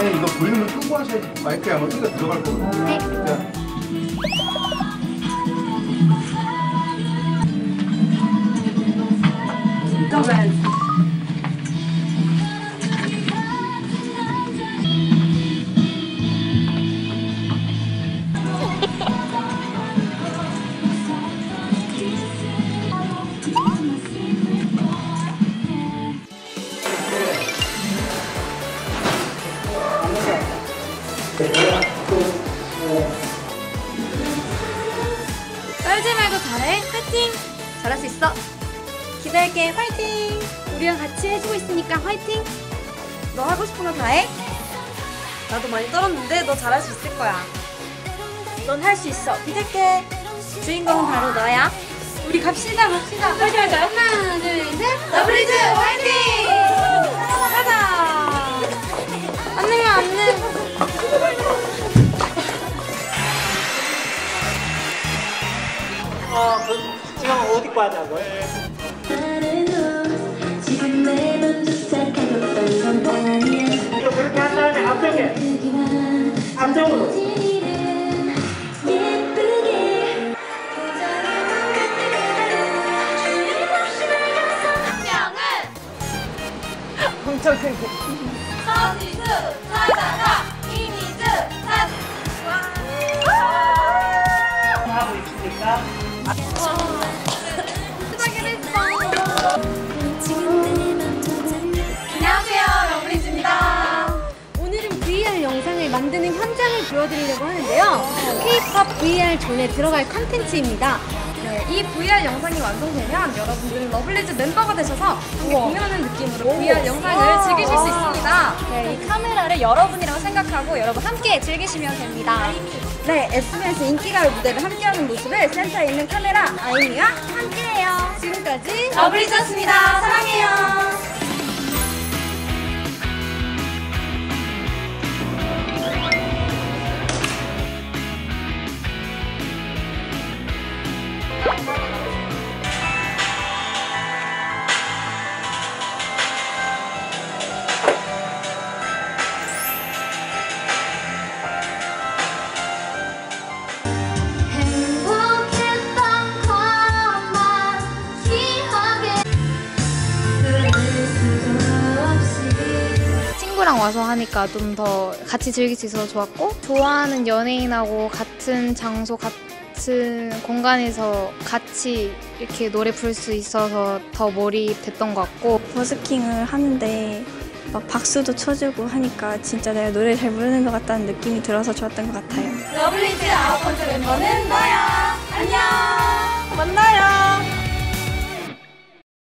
사장님 이거 볼륨을 끄고 하셔야지 마이크에 아마 소리가 들어갈 거거든요. 네. 자, 떨지 말고 잘해. 화이팅! 잘할 수 있어. 기대할게. 화이팅! 우리랑 같이 해주고 있으니까 화이팅! 너 하고 싶은 거 다 해. 나도 많이 떨었는데 너 잘할 수 있을 거야. 넌 할 수 있어. 믿을게. 주인공은 바로 너야. 우리 갑시다, 갑시다. 화이팅 하자. 하나, 그, 지금 어디 과자고? 지금 매번 도착하겠던 건 아니야 이거 그렇게 한 다음에 앞쪽에, 앞쪽으로. 일은 예쁘게 엄청 크게. 서지수 찾아가 현장을 보여드리려고 하는데요. K-pop VR 존에 들어갈 컨텐츠입니다. 네, 이 VR 영상이 완성되면 여러분들은 러블리즈 멤버가 되셔서 함께 공연하는 느낌으로 VR 영상을 즐기실 수 있습니다. 네, 이 카메라를 여러분이라고 생각하고 여러분 함께 즐기시면 됩니다. 네, SBS 인기가요 무대를 함께하는 모습을 센터에 있는 카메라 아이미와 함께해요. 지금까지 러블리즈였습니다. 사랑해 와서 하니까 좀 더 같이 즐길 수 있어서 좋았고 좋아하는 연예인하고 같은 장소 같은 공간에서 같이 이렇게 노래 부를 수 있어서 더 몰입됐던 것 같고 버스킹을 하는데 막 박수도 쳐주고 하니까 진짜 내가 노래 잘 부르는 것 같다는 느낌이 들어서 좋았던 것 같아요. 러블리즈 아홉 번째 멤버는 너야.